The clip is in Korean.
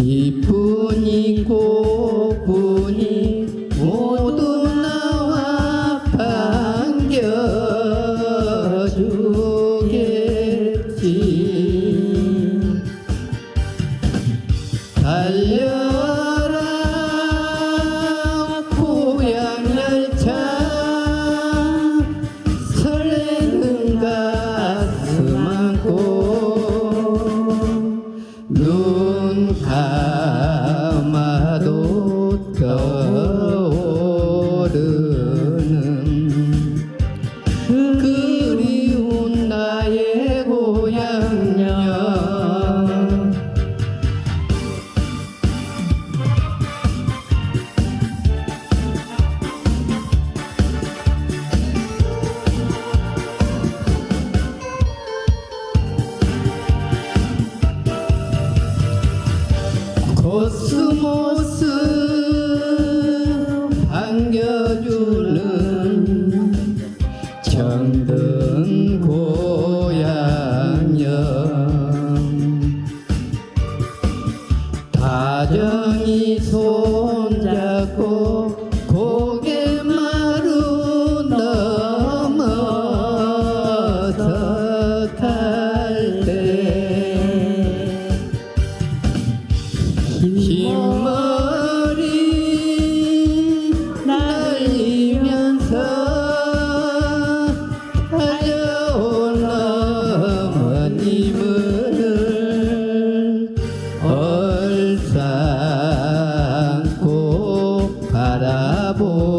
이뿐이 고뿐이 모두 나와 반겨주겠지. 달려 코스모스 반겨주는 정든 고향역. 다정히 손 যাব